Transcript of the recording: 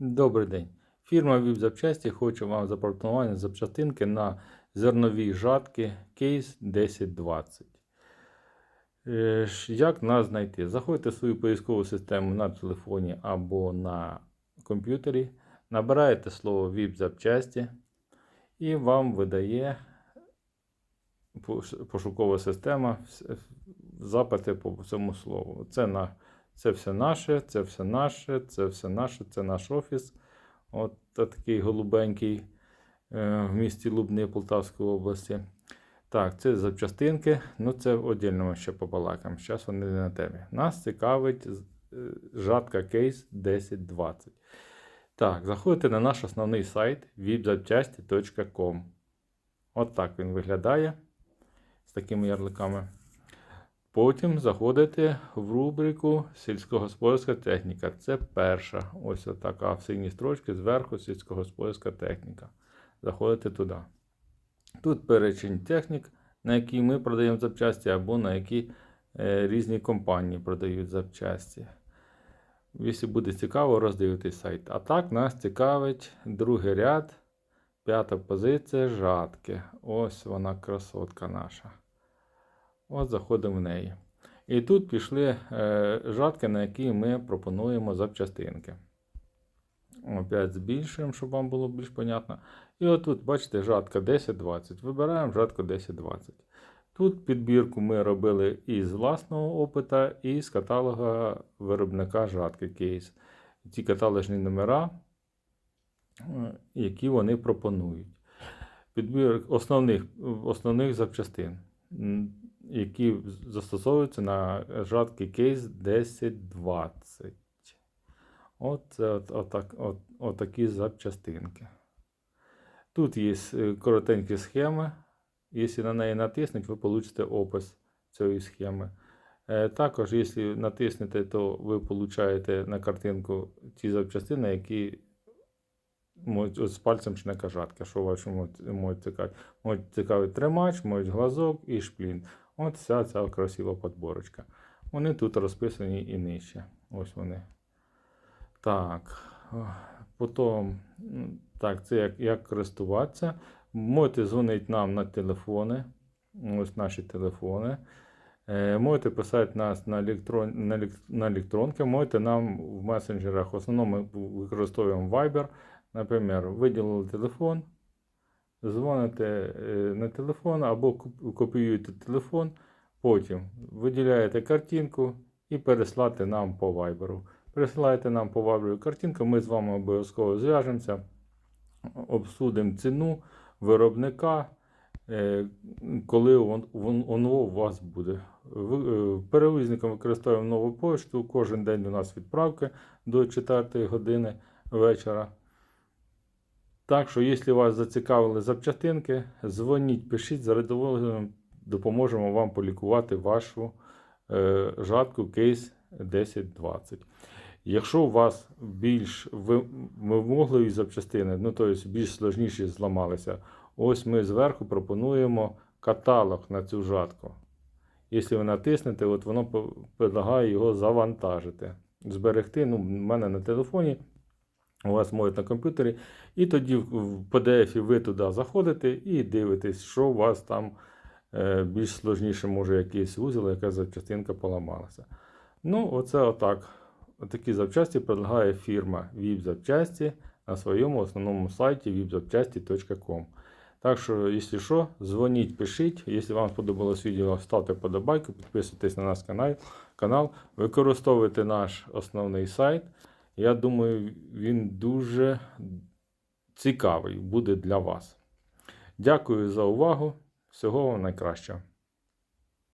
Добрий день. Фірма ВІП Запчасті хоче вам запропонувати запчастинки на зернові жатки кейс 1020. Е, Як нас знайти? Заходьте в свою поискову систему на телефоні або на комп'ютері, набираєте слово ВІП Запчасті і вам видає пошукова система запити по цьому слову. Це, на, це все наше, це все наше, це все наше, це наш офіс. От такий голубенький е, в місті Лубни Полтавської області. Так, це запчастинки. Ну, це віддільно ми ще побалакаємо. Зараз вони не на темі. Нас цікавить е, жатка кейс 1020. Так, заходите на наш основний сайт vipzapчасті.com. От так він виглядає з такими ярликами. Потім заходите в рубрику сільськогосподарська техніка. Це перша. Ось така в синій строчці зверху сільськогосподарська техніка. Заходите туди. Тут перечень технік, на які ми продаємо запчасті, або на які е, різні компанії продають запчасті. Якщо буде цікаво, роздивитись сайт. А так нас цікавить другий ряд, п'ята позиція жатки. Ось вона красотка наша. От заходимо в неї. І тут пішли е, жатки, на які ми пропонуємо запчастинки. Опять збільшуємо, щоб вам було більш понятно. І отут, бачите, жатка 10-20. Вибираємо жатку 10-20. Тут підбірку ми робили і з власного опита, і з каталога виробника жатки кейс. Ці каталожні номера, е, які вони пропонують. Підбір основних, основних запчастин, які застосовуються на жатки кейс 1020. От, це от, отак, от, отакі запчастинки. Тут є е, коротенькі схеми. Якщо на неї натиснуть, ви получите опис цієї схеми. Е, Також, якщо натиснете, то ви получаєте на картинку ті запчастини, які можуть з пальцем шнека жатка. Що вашу можуть, цікавити? Можуть цікавити тримач, можуть глазок і шплін. От вся ця красива подборочка. Вони тут розписані і нижче. Ось вони. Так. Потім, так, це як, як користуватися. Можете дзвонити нам на телефони. Ось наші телефони. Е, Можете писати нас на, електрон, на, на електронки, можете нам в месенджерах. В основному ми використовуємо Viber. Наприклад, виділили телефон, дзвоните е, на телефон або копіюєте телефон, потім виділяєте картинку і переслати нам по Viber. Присилаєте нам по Viber картинку, ми з вами обов'язково зв'яжемося, обсудимо ціну виробника, е, коли вон- вон- воно у вас буде. Е, Перевізником використовуємо нову пошту. Кожен день у нас відправки до 4 години вечора. Так що, якщо вас зацікавили запчастинки, дзвоніть, пишіть, з задоволенням допоможемо вам полікувати вашу е, жатку кейс 1020. Якщо у вас більш вимогливі запчастини, ну тобто більш сложніші зламалися, ось ми зверху пропонуємо каталог на цю жатку. Якщо ви натиснете, от воно предлагає його завантажити, зберегти. Ну, в мене на телефоні, у вас може на комп'ютері. І тоді в PDF ви туди заходите і дивитесь, що у вас там е, більш сложніше, може якийсь вузол, яка запчастинка поламалася. Ну, оце отак. Такі запчасті предлагає фірма VIP Запчасті на своєму основному сайті vipzapчасті.com. Так що, якщо що, дзвоніть, пишіть. Якщо вам сподобалось відео, ставте подобайку, підписуйтесь на наш канал, використовуйте наш основний сайт. Я думаю, він дуже цікавий буде для вас. Дякую за увагу. Всього вам найкращого.